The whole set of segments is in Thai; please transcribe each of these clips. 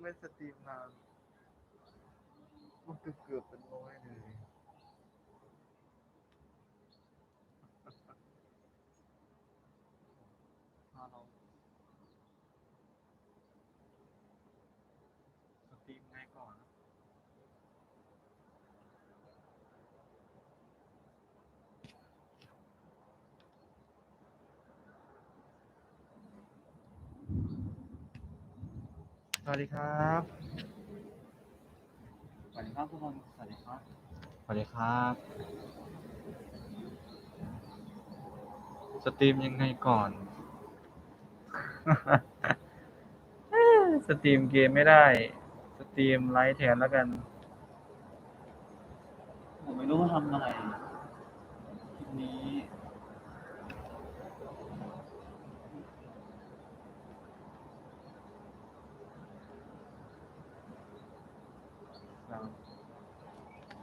ไม่สตรีมนานมันเกือบเกือบเป็นร้อยเลย พาเราสตรีมไงก่อนนะ สวัสดีครับ สวัสดีครับทุกคน สวัสดีครับ สวัสดีครับ สตรีมยังไงก่อน สตรีมเกมไม่ได้ สตรีมไลฟ์แทนแล้วกัน ผมไม่รู้ว่าทำอะไรคลิปนี้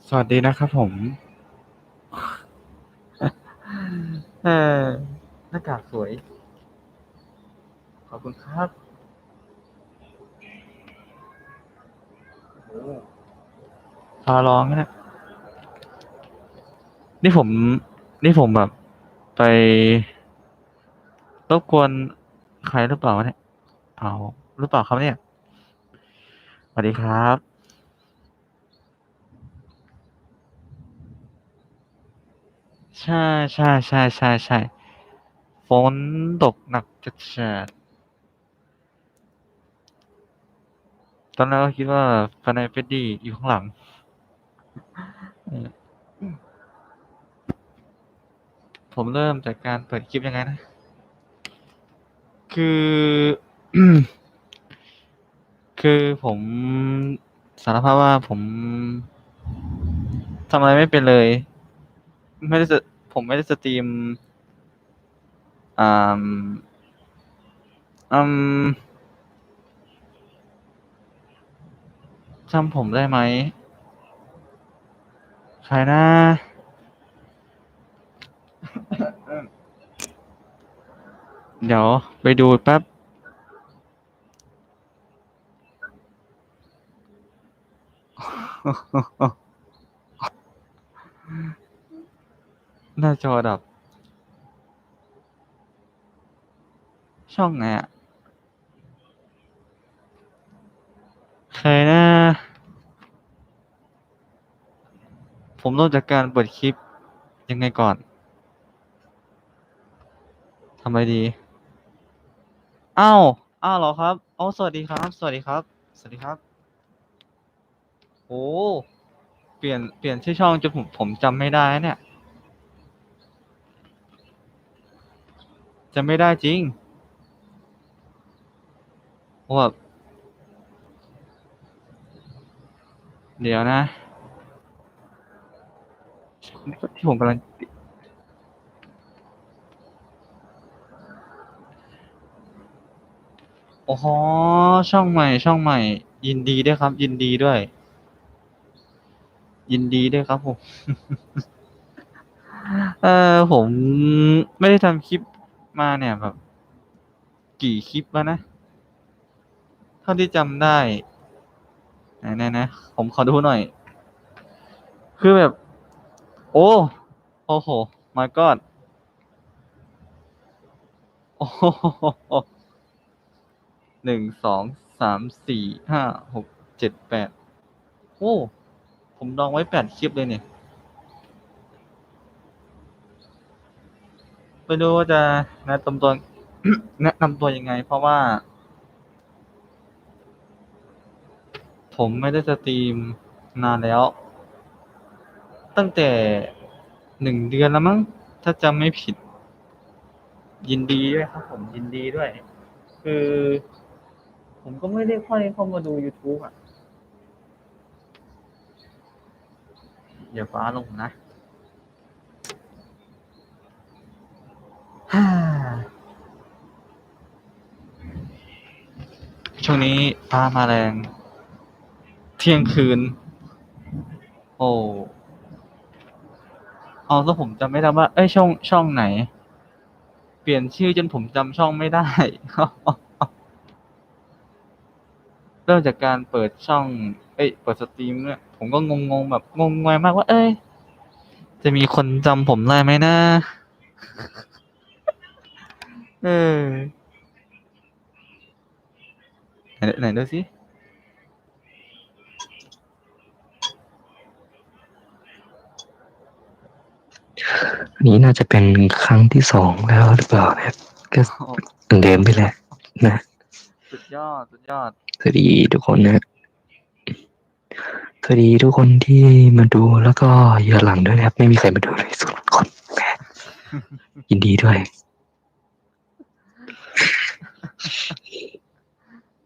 สวัสดีนะครับผมเออหน้ากากสวย ขอบคุณครับโอ้พาร้องนะนี่ผม นี่ผมแบบ ไปรบกวนใครหรือเปล่าวะเนี่ยเอาหรือเปล่าครับเนี่ยสวัสดีครับ ใช่ใช่ใช่ใช่ใช่ฝนตกหนักจัดจัดตอนแรกก็คิดว่าฟนายเฟดดี้อยู่ข้างหลัง ผมเริ่มจากการเปิดคลิปยังไงนะ คือ คือผมสารภาพว่าผมทำอะไรไม่เป็นเลย ไม่ได้ ผมไม่ได้สตรีมอ่าอืมจำผมได้ไหม ใครนะ เดี๋ยวไปดูแป๊บ หน้าจอดับ ช่องไหนอะใครนะ ผมเริ่มจากการเปิดคลิปยังไงก่อนทำไมดี อ้าว อ้าวเหรอครับอ๋อสวัสดีครับ สวัสดีครับ สวัสดีครับ โอ้ เปลี่ยน เปลี่ยนชื่อช่องจนผมผมจำไม่ได้เนี่ย จำไม่ได้จริงเพราเดี๋ยวนะ ที่ผมกำลังโอ้โหช่องใหม่ช่องใหม่ ยินดีด้วยครับ ยินดีด้วย ยินดีด้วยครับผม เออผมไม่ได้ทำคลิป มาเนี่ยแบบ กี่คลิปแล้วนะ เท่าที่จำได้ไหนๆนะผมขอดูหน่อย คือแบบ โอ้ โอ้โห my god โอ้โหหนึ่งสองสามสี่ห้าหกเจ็ดแปดโอ้ ผมดองไว้แปดคลิปเลยเนี่ย ไม่รู้ว่าจะแนะนำตัวแนะนำตัวยังไง เพราะว่า ผมไม่ได้สตรีมนานแล้ว ตั้งแต่หนึ่งเดือนแล้วมั้งถ้าจำไม่ผิด ยินดีด้วยครับ ผมยินดีด้วย คือ ผมก็ไม่ได้ค่อยเข้ามาดู YouTube อะ อย่าฟ้าลงนะ ช่วงนี้ฟ้ามาแรง เที่ยงคืน โอ้เอาแล้วผมจำไม่ได้ว่า เอ้ยช่องช่องไหน เปลี่ยนชื่อจนผมจำช่องไม่ได้ เริ่มจากการเปิดช่อง เอ้ย เปิดสตรีมเนี่ยผมก็งงๆแบบงงงวยมากว่า เอ้ย จะมีคนจำผมได้ไหมนะ เออ ไหนไหนดูสิอันนี้น่าจะเป็นครั้งที่สองแล้วหรือเปล่านะครับก็เหมือนเดิมไปแหละนะ สุดยอด สุดยอด สวัสดีทุกคนนะ สวัสดีทุกคนที่มาดูแล้วก็ย้อนหลังด้วยนะครับ ไม่มีใครมาดูเลยสุดคนแหมยินดีด้วย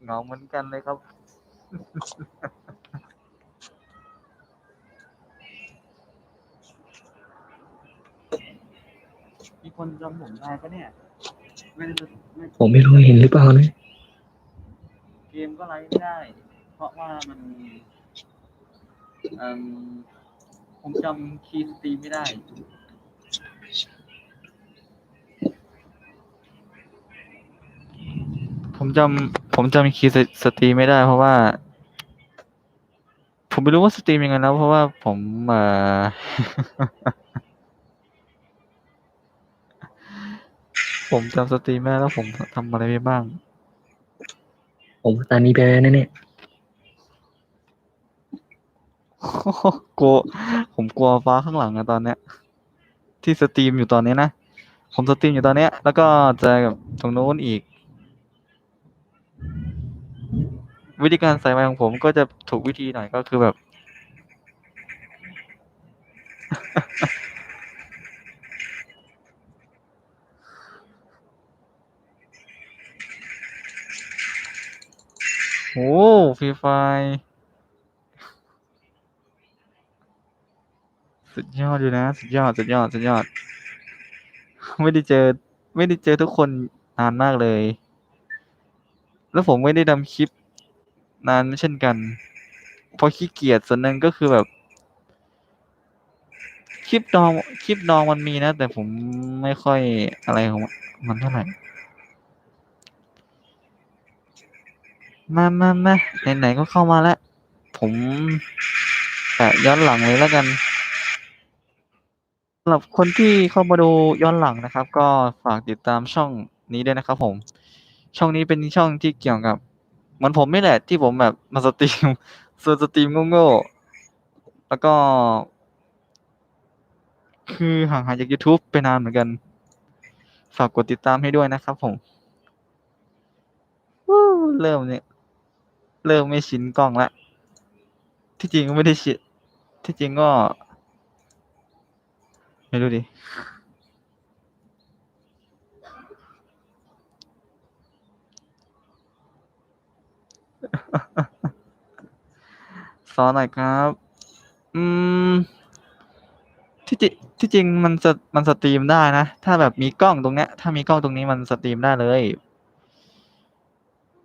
เหงาเหมือนกันเลยครับ มีคนจำผมได้ปะเนี่ย ไม่ได้ไม่ผมไม่รู้เห็นหรือเปล่านะเกมก็ไลฟ์ไม่ได้ เพราะว่ามันเอ่มผมจำคีย์สตรีมไม่ได้ ผมจำ ผมจำคีย์สตรีมไม่ได้ เพราะว่า ผมไม่รู้ว่าสตรีมยังไงแล้ว เพราะว่าผมเอ่อ ผมจำสตรีมไม่ได้แล้วผมทำอะไรไปบ้าง ผมตอนนี้ไปแล้วนะเนี่ยกลัวผมกลัวฟ้าข้างหลังอะตอนเนี้ย ที่สตรีมอยู่ตอนนี้นะ ผมสตรีมอยู่ตอนเนี้ย แล้วก็เจอกับตรงโน้นอีก วิธีการใส่ไมค์ของผมก็จะถูกวิธีหน่อยก็คือแบบ โอ้ฟรีไฟสุดยอดอยู่นะ สุดยอด สุดยอด สุดยอด ไม่ได้เจอ ไม่ได้เจอทุกคนนานมากเลย แล้วผมไม่ได้ทำคลิปนานเช่นกัน เพราะขี้เกียจส่วนหนึ่งก็คือแบบ คลิปดองคลิปดองมันมีนะ แต่ผมไม่ค่อยอะไรของมันเท่าไหร่มามามาไหนๆก็เข้ามาแล้ว ผมแปะย้อนหลังเลยแล้วกันสำหรับคนที่เข้ามาดูย้อนหลังนะครับ ก็ฝากติดตามช่องนี้ด้วยนะครับผม ช่องนี้เป็นช่องที่เกี่ยวกับเหมือนผมนี่แหละ ที่ผมแบบมาสตรีมส่วนสตรีมโง่ๆแล้วก็ คือห่างหายจากยูทูบไปนานเหมือนกัน ฝากกดติดตามให้ด้วยนะครับผมเริ่มเนี่ย เริ่มไม่ชินกล้องล้วที่จริงก็ไม่ได้ชินที่จริงก็ ไม่รู้ดิ สอนหน่อยครับ อืม ที่จริงที่จริงมันจะมันสตรีมได้นะ ถ้าแบบมีกล้องตรงเนี้ย ถ้ามีกล้องตรงนี้มันสตรีมได้เลย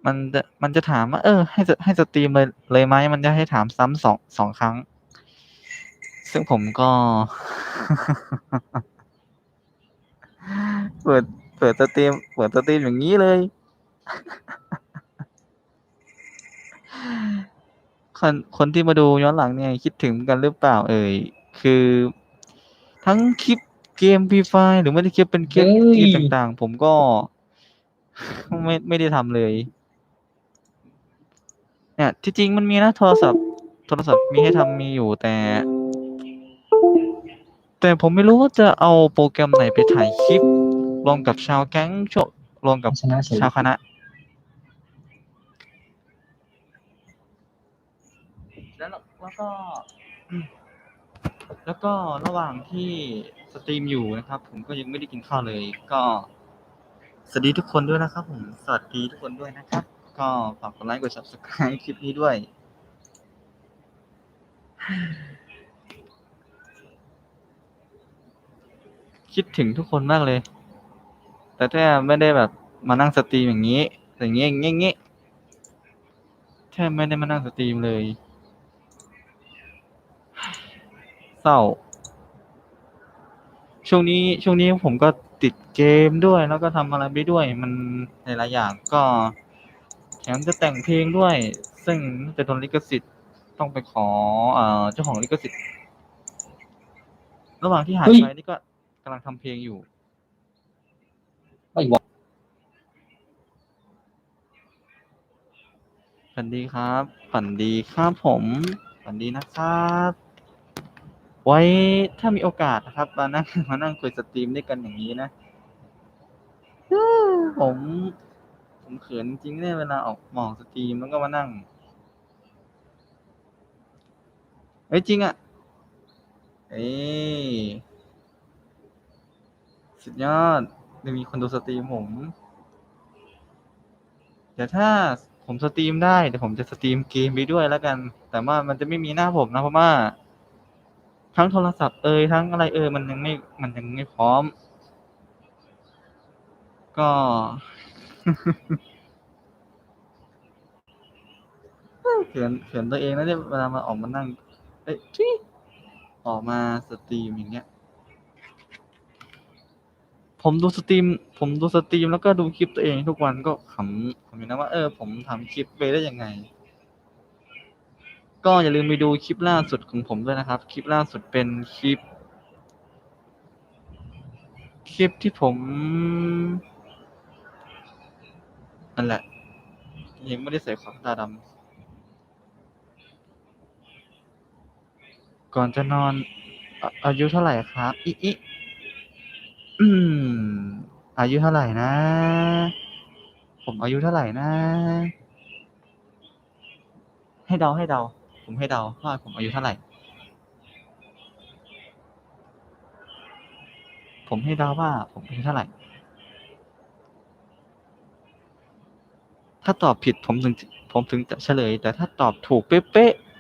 มันจะมันจะถามว่าเออ ให้ให้สตรีมเลยเลยไหมมันจะให้ถามซ้ำ2 2ครั้ง ซึ่งผมก็ เปิดเปิดสตรีมเปิดสตรีมอย่างงี้เลย คนคนที่มาดูย้อนหลังเนี่ยคิดถึงกันหรือเปล่า เอ่ย?คือ ทั้งคลิปเกม Free Fire หรือไม่ได้คลิปเป็นคลิปเฮ้เกมยต่างๆ ผมก็ ไม่ไม่ได้ทำเลยเนี่ยที่จริงมันมีนะโทรศัพท์ โทรศัพท์มีให้ทำมีอยู่แต่ แต่ผมไม่รู้ว่าจะเอาโปรแกรมไหนไปถ่ายคลิปรวมกับชาวแก๊งชรวมกับชนะเฉยชาวคณะ แล้วแล้วก็ แล้วก็ระหว่างที่สตรีมอยู่นะครับ ผมก็ยังไม่ได้กินข้าวเลย ก็ สวัสดีทุกคนด้วยนะครับผมสวัสดีทุกคนด้วยนะครับ ก็ฝากกดไลค์กด Subscribe คลิปนี้ด้วยคิดถึงทุกคนมากเลย แต่ถ้าไม่ได้แบบมานั่งสตรีมอย่างงี้ อย่างงี้อย่างงี้แทบไม่ได้มานั่งสตรีมเลย เศร้า ช่วงนี้ช่วงนี้ผมก็ติดเกมด้วย แล้วก็ทำอะไรไปด้วย มันหลายๆอย่างก็แถมจะแต่งเพลงด้วย ซึ่งน่าจะโดนลิขสิทธิ์ต้องไปขอเอ่อเจ้าของลิขสิทธิ์ ระหว่างที่หายเฮ้ยไปนี่ก็กำลังทำเพลงอยู่ ไม่บอกฝันดีครับ ฝันดีครับผม ฝันดีนะครับ ไว้ถ้ามีโอกาสนะครับมานั่งมานั่งคุยสตรีมด้วยกันอย่างนี้นะอื้อผมผมเขินจริงๆเนี่ยเวลาออกหมอกสตรีมแล้วก็มานั่งเอ้ยจริงอะ่ะเอ้ยสุดยอดจะมีคนดูสตรีมผม เดี๋ยวถ้าผมสตรีมได้เดี๋ยวผมจะสตรีมเกมไปด้วยแล้วกัน แต่ว่ามันจะไม่มีหน้าผมนะเพราะว่า ทั้งโทรศัพท์เอ่ยทั้งอะไรเอ่ยมันยังไม่มันยังไม่พร้อม ก็ เขินเขินตัวเองนะเนี่ยเวลามาออกมานั่ง เอ้ยทุยออกมาสตรีมอย่างเงี้ย ผมดูสตรีม ผมดูสตรีมแล้วก็ดูคลิปตัวเองทุกวันก็ขำขำอยู่นะว่าเออผมทำคลิปไปได้ยังไง ก็อย่าลืมไปดูคลิปล่าสุดของผมด้วยนะครับ คลิปล่าสุดเป็นคลิป คลิปที่ผมนั่นแหละ ยังไม่ได้ใส่ขอบตาดำก่อนจะนอนออายุเท่าไหร่ครับอิอิอืมอายุเท่าไหร่นะ ผมอายุเท่าไหร่นะ ให้เดาให้เดา ผมให้เดาว่าผมอายุเท่าไหร่ ผมให้เดาว่าผมอายุเท่าไหร่ ถ้าตอบผิดผมถึงผมถึงจะเฉลย แต่ถ้าตอบถูกเป๊ะๆ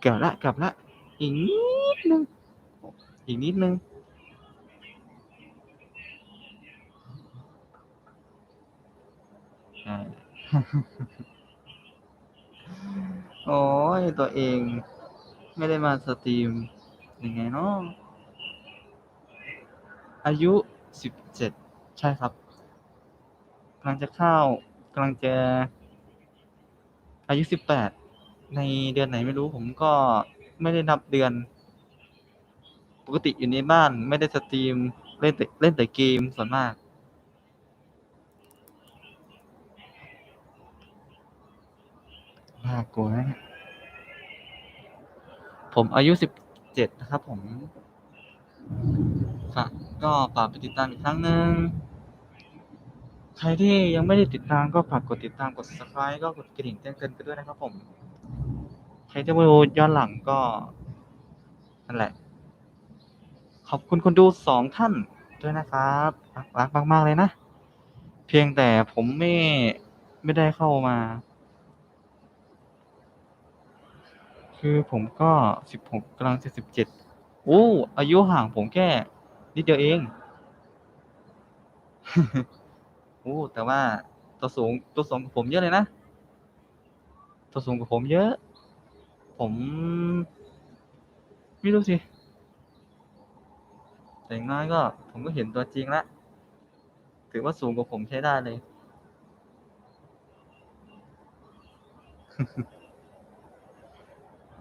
เกือบละเกือบละอีกนิดนึงอีกนิดนึงใช่ โอ้ยตัวเอง ไม่ได้มาสตรีมยังไงเนาะอายุสิบเจ็ดใช่ครับกำลังจะเข้ากำลังจะ อายุสิบแปดในเดือนไหนไม่รู้ผมก็ไม่ได้นับเดือน ปกติอยู่ในบ้านไม่ได้สตรีมเล่นแต่เล่นแต่เกมส่วนมาก น่ากลัวนะผมอายุสิบเจ็ดนะครับผมค่ะก็ฝากไปติดตามอีกครั้งหนึ่งใครที่ยังไม่ได้ติดตามก็ฝากกดติดตามกด subscribe ก็กดกระดิ่งแจ้งเตือนกันด้วยนะครับ ผม ใครจะมาดูย้อนหลังก็นั่นแหละ ขอบคุณคนดูสองท่านด้วยนะครับรักรักมาก ๆ เลยนะ เพียงแต่ผมไม่ไม่ได้เข้ามา คือผมก็สิบหกกำลังจะสิบเจ็ดโอ้อายุห่างผมแค่นิดเดียวเอง โอ้แต่ว่าตัวสูงตัวสูงกว่าผมเยอะเลยนะ ตัวสูงกว่าผมเยอะ ผมไม่รู้สิแต่อย่างน้อยก็ ผมก็เห็นตัวจริงแล้วถือว่าสูงกว่าผมใช้ได้เลย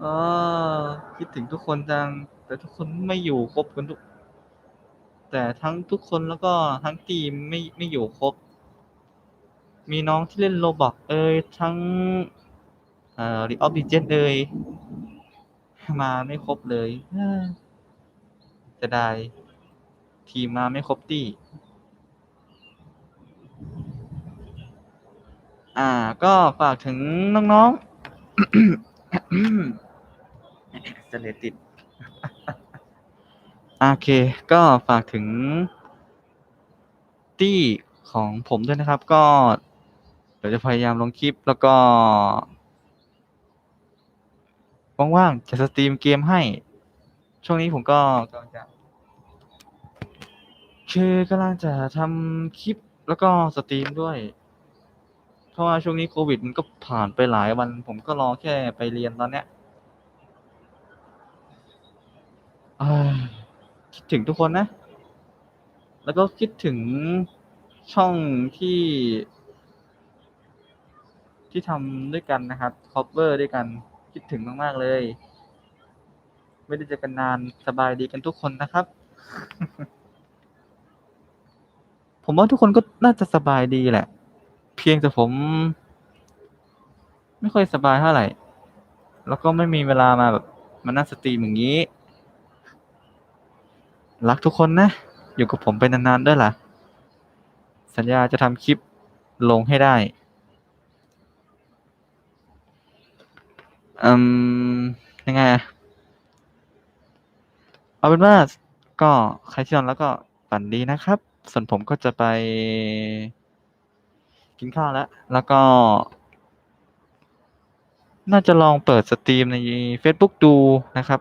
ออคิดถึงทุกคนจัง แต่ทุกคนไม่อยู่ครบกันทุก แต่ทั้งทุกคนแล้วก็ทั้งทีมไม่ไม่อยู่ครบ มีน้องที่เล่นโรบอกเอยทั้งเอ่อรีออฟดิเจนเอยมาไม่ครบเลยจะได้ทีมมาไม่ครบตีอ่า ก็ฝากถึงน้องๆ จะเลติดโอเค ก็ฝากถึงตี้ของผมด้วยนะครับ ก็ เดี๋ยวจะพยายามลงคลิปแล้วก็ว่างๆจะสตรีมเกมให้ ช่วงนี้ผมก็กำลังจะคือกำลังจะทำคลิปแล้วก็สตรีมด้วย เพราะว่าช่วงนี้โควิดมันก็ผ่านไปหลายวัน ผมก็รอแค่ไปเรียนตอนเนี้ยเอ้ย คิดถึงทุกคนนะ แล้วก็คิดถึงช่องที่ ที่ทำด้วยกันนะครับคอ v เ r ด้วยกัน คิดถึงมาก ๆ เลย ไม่ได้เจอกันนานสบายดีกันทุกคนนะครับ ผมว่าทุกคนก็น่าจะสบายดีแหละ เพียงแต่ผม ไม่ค่อยสบายเท่าไหร่ แล้วก็ไม่มีเวลามาแบบมานั่งสตรีมอย่างนี้ รักทุกคนนะ อยู่กับผมไปนานๆด้วยล่ะ สัญญาจะทำคลิปลงให้ได้อืมยังไงอะเอาเป็นว่าก็ใครที่นอนแล้วก็ฝันดีนะครับ ส่วนผมก็จะไป กินข้าวแล้ว แล้วก็ น่าจะลองเปิดสตรีมใน Facebook ดูนะครับ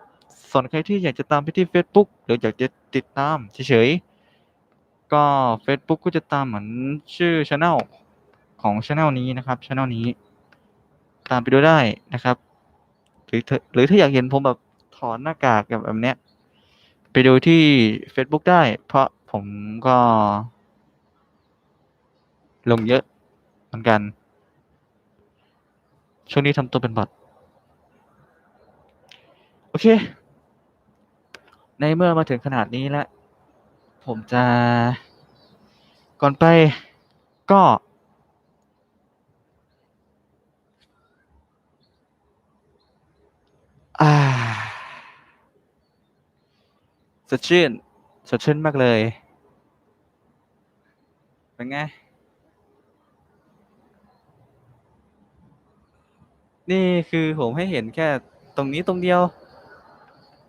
ส่วนใครที่อยากจะตามไปที่ Facebook หรืออยากจะติดตามเฉยๆ ก็ Facebook ก็จะตามเหมือนชื่อช anel ของช anel นี้นะครับช anel นี้ ตามไปดูได้นะครับ หรือถ้าหรือถ้าอยากเห็นผมแบบถอดหน้ากากแบบแบบเนี้ยไปดูที่ Facebook ได้ เพราะผมก็ ลงเยอะเหมือนกัน ช่วงนี้ทำตัวเป็นบอทโอเค ในเมื่อมาถึงขนาดนี้แล้ว ผมจะ ก่อนไปก็ อ่าสดชื่นสดชื่นมากเลย เป็นไง นี่คือผมให้เห็นแค่ตรงนี้ตรงเดียว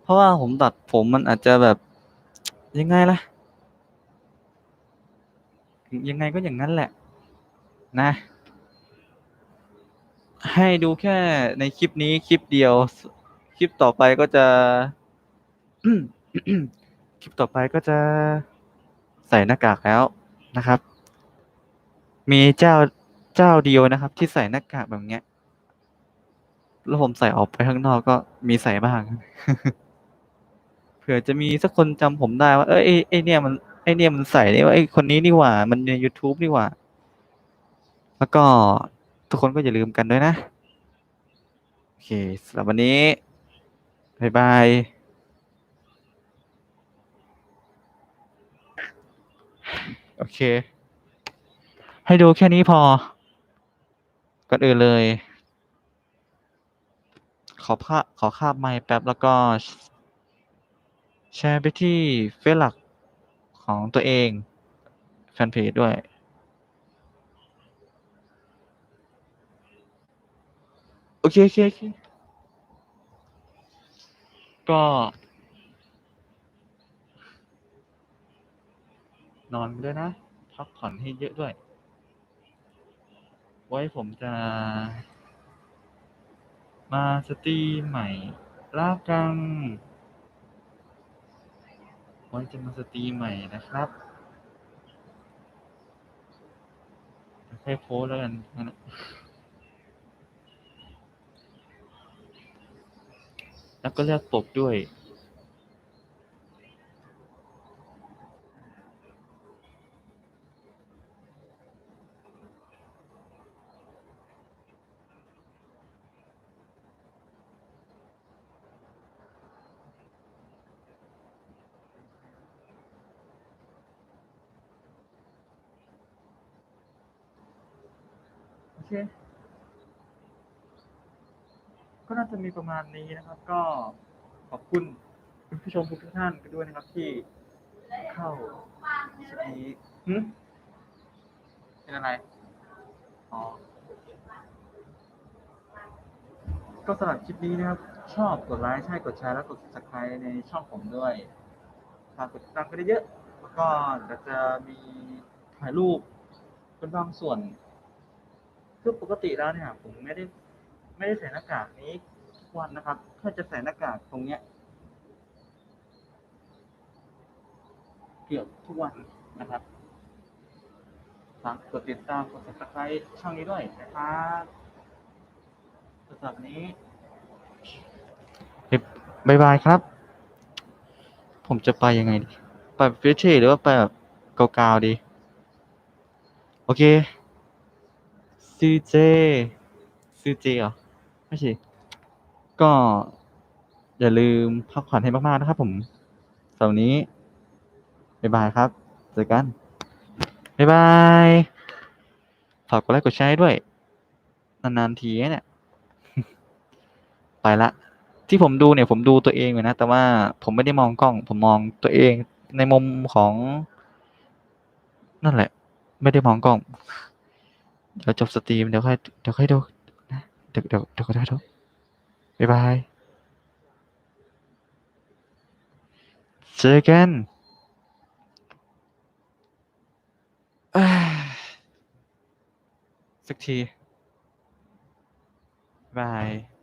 เพราะว่าผมตัดผมมันอาจจะแบบยังไงล่ะ ยังไงก็อย่างนั้นแหละ นะ ให้ดูแค่ในคลิปนี้คลิปเดียว คลิปต่อไปก็จะ คลิปต่อไปก็จะใส่หน้ากากแล้วนะครับ มีเจ้าเจ้าเดียวนะครับ ที่ใส่หน้ากากแบบเนี้ยแล้วผมใส่ออกไปข้างนอกก็มีใส่บ้าง ผื่อจะมีสักคนจำผมได้ว่า เอ้ยไอ้ไอ้เนี่ยมันไอ้เนี่ยมันใส่นี่ว่าไอ้คนนี้นี่หว่า มันใน YouTube นี่หว่า แล้วก็ทุกคนก็อย่าลืมกันด้วยนะ โอเคสำหรับวันนี้ บ๊ายบายโอเค ให้ดูแค่นี้พอ ก่อนอื่นเลย ขอภาขอคาบไมค์แป๊บแล้วก็ แชร์ไปที่เฟซหลักของตัวเองแฟนเพจด้วย โอเคโอเคโอเคก็ นอนด้วยนะ พักผ่อนให้เยอะด้วย ไว้ผมจะ มาสตรีใหม่ลากัง ไว้จะมาสตรีมใหม่นะครับค่อยโพสแล้วกันนะแล้วก็เลือกปกด้วย เค ก็น่าจะมีประมาณนี้นะครับ ก็ขอบคุณคุณผู้ชมทุกท่านกันด้วยนะครับที่เข้าคลิปนี้หึเป็นอะไร อ๋อ ก็สำหรับคลิปนี้นะครับ ชอบกดไลค์ใช่กดแชร์และกด subscribe ในช่องผมด้วยฝากกดติดตามกันเยอะๆแล้วก็เดี๋ยวจะมีถ่ายรูปเป็นบางส่วน คือปกติแล้วเนี่ยผมไม่ได้ไม่ได้ใส่หน้ากากนี้ทุกวันนะครับแค่จะใส่หน้ากากตรงเนี้ย เกือบทุกวันนะครับฝากกดติดตามกด subscribe ช่องนี้ด้วยนะครับสำหรับนี้บายบายครับ ผมจะไปยังไงดี ไปฟิชชี่หรือว่าไปแบบเกาๆดี โอเค CJ ซื้อเจเหรอไม่ใช่ก็อย่าลืมพักผ่อนให้มากๆนะครับผมเสาร์นี้บ๊ายบายครับเจอกันบ๊ายบายฝากกดไลค์กดแชร์ด้วย นานๆทีเนี่ย ไปละ ที่ผมดูเนี่ยผมดูตัวเองอยู่นะ แต่ว่าผมไม่ได้มองกล้อง ผมมองตัวเองในมุมของ นั่นแหละ ไม่ได้มองกล้อง เดี๋ยวจบสตรีมเดี๋ยวค่อยเดี๋ยวค่อยดูนะเดี๋ยวเดี๋ยวเดี๋ยวก็ได้ดูบ๊ายบายเจอกันสักทีบาย